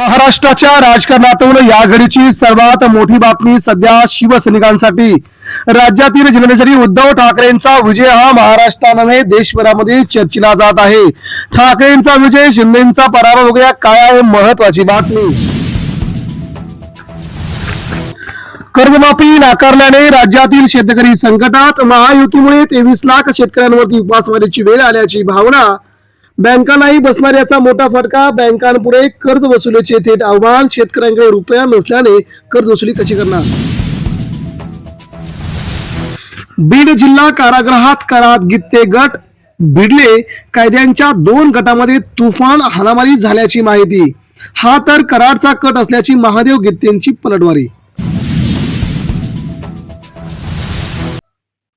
महाराष्ट्राच्या राजकारणातून या घडीची सर्वात मोठी बातमी सध्या शिवसैनिकांसाठी. राज्यातील जिल्हाधिकारी उद्धव ठाकरेंचा विजय हा महाराष्ट्र देशभरामध्ये चर्चिला जात आहे. ठाकरेंचा विजय शिंदेचा पराभव वगैरे काय आहे महत्वाची बातमी? कर्जमाफी नाकारल्याने राज्यातील शेतकरी संकटात महायुतीमुळे तेवीस लाख शेतकऱ्यांवरती उपासमारीची वेळ आल्याची भावना बँकांनाही बसणार याचा मोठा फटका. बँकांपुढे कर्ज वसुलीचे थेट आव्हान. शेतकऱ्यांकडे रुपया नसल्याने कर्ज वसुली कशी करणार? बीड जिल्हा कारागृहात करात गित्ते गट. भिडले कायद्यांच्या दोन गटामध्ये तुफान हाणामारी झाल्याची माहिती. हा तर कराडचा कट असल्याची महादेव गित्तेंची पलटवारी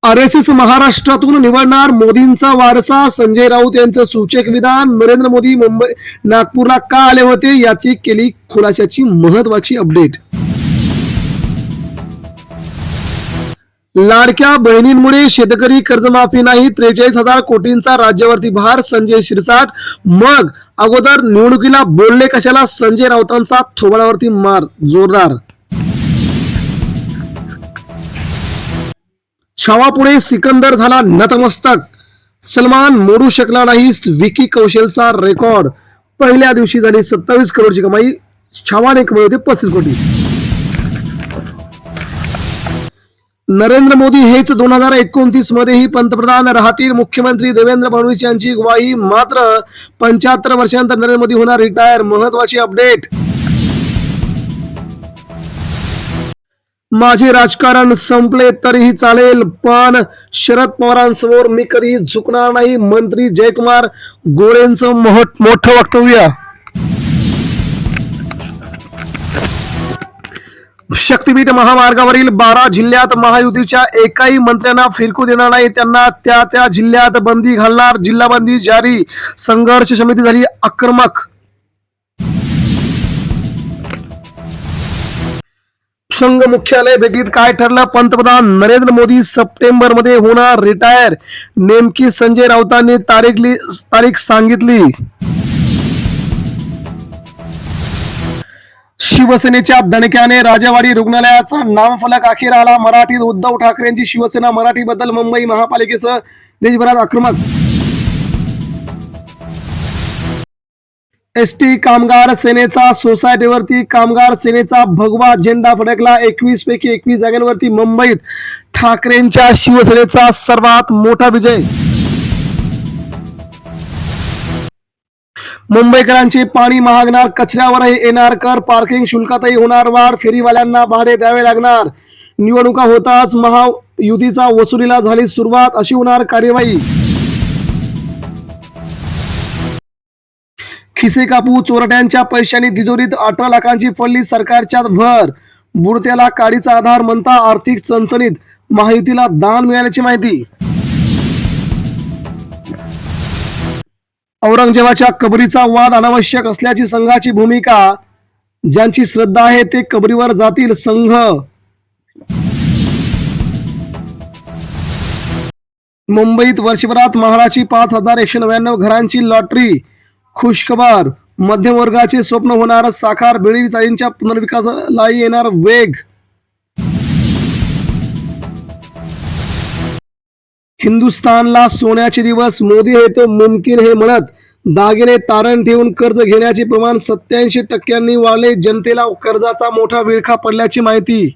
आर एस एस महाराष्ट्रातून निवडणार मोदींचा वारसा संजय राऊत यांचं सूचक विधान नरेंद्र मोदी मुंबई नागपूरला का आले होते याची केली खुलाशाची महत्वाची अपडेट लाडक्या बहिणींमुळे शेतकरी कर्जमाफी नाही त्रेचाळीस हजार कोटींचा राज्यावरती भार संजय शिरसाट. मग अगोदर निवडणुकीला बोलले कशाला? संजय राऊतांचा थोबाडावरती मार जोरदार. छावापुढे सिकंदर झाला नतमस्तक. सलमान मोडू शकला नाही विकी कौशलचा रेकॉर्ड. पहिल्या दिवशी झाली सत्तावीस करोडची कमाई छावाने कमाई होती पस्तीस कोटी. नरेंद्र मोदी हेच दोन हजार एकोणतीस मध्येही पंतप्रधान राहतील. मुख्यमंत्री देवेंद्र फडणवीस यांची ग्वाही मात्र पंच्याहत्तर वर्षानंतर नरेंद्र मोदी होणार रिटायर महत्वाची अपडेट माझे राजकारण संपले तरीही चालेल पण शरद पवारांसमोर मी कधी झुकणार नाही. मंत्री जयकुमार गोरेंचं मोठं वक्तव्य. शक्तीपीठ महामार्गावरील बारा जिल्ह्यात महायुतीच्या एकाही मंत्र्यांना फिरकू देणार नाही. त्यांना त्या त्या जिल्ह्यात बंदी घालणार. जिल्हा बंदी जारी. संघर्ष समिती झाली आक्रमक. संघ मुख्यालय भेटीत काय ठरलं? पंतप्रधान नरेंद्र मोदी सप्टेंबरमध्ये होणार रिटायर नेमकी संजय राऊतांनी तारीख तारीख सांगितली. शिवसेनेच्या दणक्याने राजावाडी रुग्णालयाचा नामफलक अखेर आला. मराठीत उद्धव ठाकरेंची शिवसेना मराठीबद्दल मुंबई महापालिकेचं देशभरात आक्रमक एस टी कामगार सेनेचा सोसायटीवरती कामगार सेनेचा भगवा झेंडा फडकला. एकवीस पैकी एकवीस जागांवरती मुंबईत ठाकरेंच्या शिवसेनेचा सर्वात मोठा विजय. मुंबईकरांचे पाणी महागणार कचऱ्यावरही येणार कर पार्किंग शुल्कातही होणार वाढ फेरीवाल्यांना भाडे द्यावे लागणार. निवडणुका होताच महायुतीचा वसुलीला झाली सुरुवात अशी होणार कार्यवाही. खिसे कापू चोरट्यांच्या पैशांनी तिजोरीत अठरा लाखांची पडली सरकारच्या भर. बुडत्याला काडीचा आधार म्हणता आर्थिक चणचणीत माहितीला दान मिळाल्याची माहिती. औरंगजेबाच्या कबरीचा वाद अनावश्यक असल्याची संघाची भूमिका. ज्यांची श्रद्धा आहे ते कबरीवर जातील संघ. मुंबईत वर्षभरात महाराची पाच हजार एकशे नव्याण्णव घरांची लॉटरी. खुशखबर. मध्यमवर्गाचे स्वप्न होणार साकार बेळी चाळींच्या पुनर्विकासाला येणार वेग. हिंदुस्थानला सोन्याचे दिवस मोदी हे तो मुमकिन हे म्हणत. दागिने तारण ठेवून कर्ज घेण्याचे प्रमाण सत्याऐंशी टक्क्यांनी वाढले जनतेला कर्जाचा मोठा विळखा पडल्याची माहिती.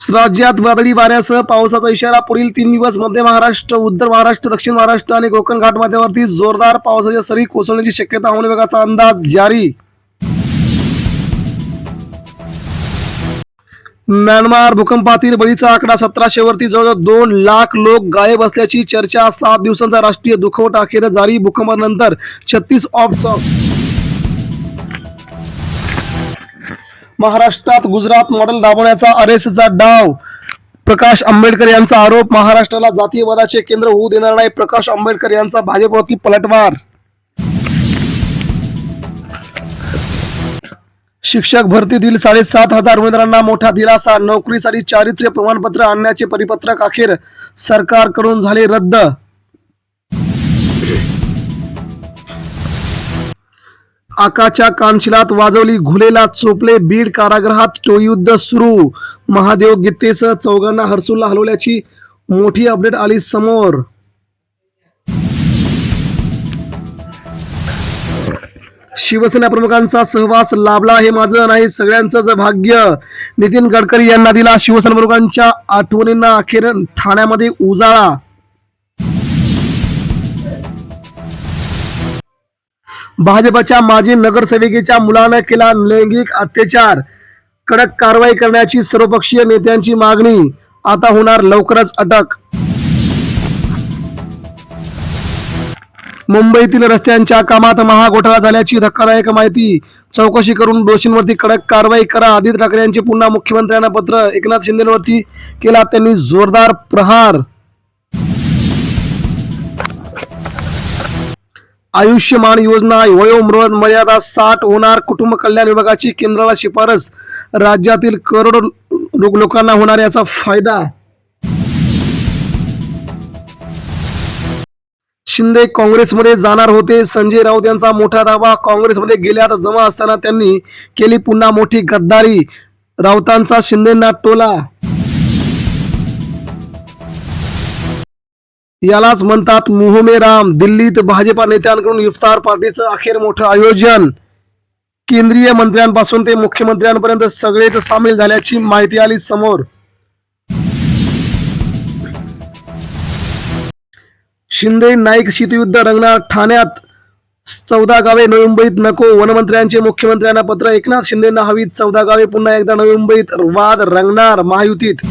राज्यात वादळी वाऱ्यासह पावसाचा इशारा पुढील तीन दिवस मध्य महाराष्ट्र उत्तर महाराष्ट्र दक्षिण महाराष्ट्र आणि कोकण घाटमाथ्यावरती जोरदार पावसाच्या सरी कोसळण्याची शक्यता हवामान विभागाचा अंदाज जारी. म्यानमार भूकंपातील बळीचा आकडा सतराशे वरती जवळजवळ दोन लाख लोक गायब असल्याची चर्चा सात दिवसांचा राष्ट्रीय दुखवटा अखेर जारी. भूकंपानंतर छत्तीस ऑफ सॉक्स महाराष्ट्रात गुजरात मॉडेल दाबवण्याचा आरएसचा डाव. प्रकाश आंबेडकर यांचा आरोप महाराष्ट्राला जातीयवादाचे केंद्र होऊ देणार नाही प्रकाश आंबेडकर यांचा भाजपवरती पलटवार. शिक्षक भरतीतील साडेसात हजार उमेदवारांना मोठा दिलासा नोकरीसाठी चारित्र्य प्रमाणपत्र आणण्याचे परिपत्रक अखेर सरकारकडून झाले रद्द. आकाच्या कानशिलात वाजवली घुलेला चोपले बीड कारागृहात टोयुद्ध सुरू. महादेव गीतेसह चौघांना हर्सुलला हलवल्याची मोठी अपडेट आली समोर. शिवसेना प्रमुखांचा सहवास लाभला हे माझं नाही सगळ्यांचंच भाग्य. नितीन गडकरी यांना दिला शिवसेना प्रमुखांच्या आठवणींना अखेर ठाण्यामध्ये उजाळा. भाजपच्या माजी नगरसेविकेच्या मुलानं केला लैंगिक अत्याचार. कडक कारवाई करण्याची सर्वपक्षीय नेत्यांची मागणी. आता होणार लवकरच अटक. मुंबईतील रस्त्यांच्या कामात महाघोटाळा झाल्याची धक्कादायक माहिती. चौकशी करून दोषींवरती कडक कारवाई करा. आदित्य ठाकरे यांचे पुन्हा मुख्यमंत्र्यांना पत्र. एकनाथ शिंदेवरती केला त्यांनी जोरदार प्रहार. आयुष्यमान योजना वयोमृत मर्यादा साठ होणार कुटुंब कल्याण विभागाची केंद्राला शिफारस राज्यातील करोडो लोक- लोकांना होणार याचा फायदा. शिंदे काँग्रेसमध्ये जाणार होते संजय राऊत यांचा मोठा दावा काँग्रेसमध्ये गेल्यात जमा असताना त्यांनी केली पुन्हा मोठी गद्दारी राऊतांचा शिंदेंना टोला. यालाच म्हणतात मुहमे राम. दिल्लीत भाजपा नेत्यांकडून इफ्तार पार्टीचं अखेर मोठं आयोजन. केंद्रीय मंत्र्यांपासून ते मुख्यमंत्र्यांपर्यंत सगळेच सामील झाल्याची माहिती आली समोर. शिंदे नाईक शीतयुद्ध रंगणार ठाण्यात चौदा गावे नवी मुंबईत नको. वनमंत्र्यांचे मुख्यमंत्र्यांना पत्र. एकनाथ शिंदेना हवीत चौदा गावे. पुन्हा एकदा नवी मुंबईत वाद रंगणार महायुतीत.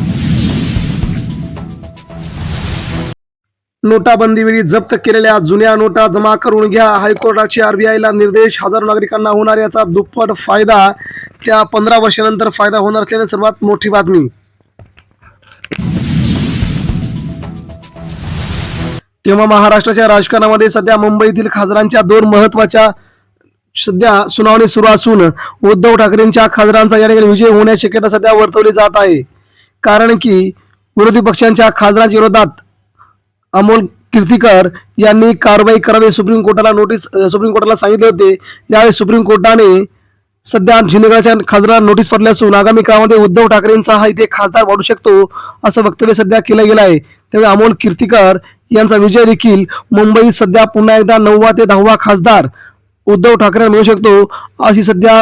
नोटाबंदीवेळी जप्त केलेल्या जुन्या नोटा जमा करून घ्या. हायकोर्टाचे आरबीआयला निर्देश. हजारो नागरिकांना होणार याचा दुप्पट फायदा. त्या पंधरा वर्षानंतर फायदा होणार असल्याने सर्वात मोठी बातमी. तेव्हा महाराष्ट्राच्या राजकारणामध्ये सध्या मुंबईतील खासदारांच्या दोन महत्त्वाच्या सध्या सुनावणी सुरू असून उद्धव ठाकरेंच्या खासदारांचा या ठिकाणी विजय होण्याची शक्यता सध्या वर्तवली जात आहे. कारण की विरोधी पक्षांच्या खासदारांच्या विरोधात अमोल कीर्तीकर यांनी कारवाई करावी सुप्रीम कोर्टाला नोटीस सुप्रीम कोर्टाला सांगितले होते. यावेळी सुप्रीम कोर्टाने सध्या झिंदगडच्या खासदारांना नोटीस पडली असून आगामी काळामध्ये उद्धव ठाकरेंचा हा इथे खासदार वाढू शकतो असं वक्तव्य सध्या केलं गेलं आहे. त्यावेळी अमोल कीर्तीकर यांचा विजय देखील मुंबईत सध्या पुन्हा एकदा नववा ते दहावा खासदार उद्धव ठाकरे मिळू शकतो अशी सध्या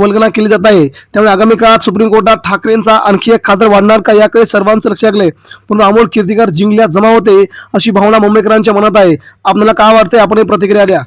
वल्गना केली जात आहे. त्यामुळे आगामी काळात सुप्रीम कोर्टात ठाकरेंचा आणखी एक खासदार वाढणार का याकडे सर्वांचं लक्ष लागले पण अमोल कीर्तीकर जिंकल्यात जमा होते अशी भावना मुंबईकरांच्या मनात आहे. आपल्याला काय वाटते आपण ही प्रतिक्रिया द्या.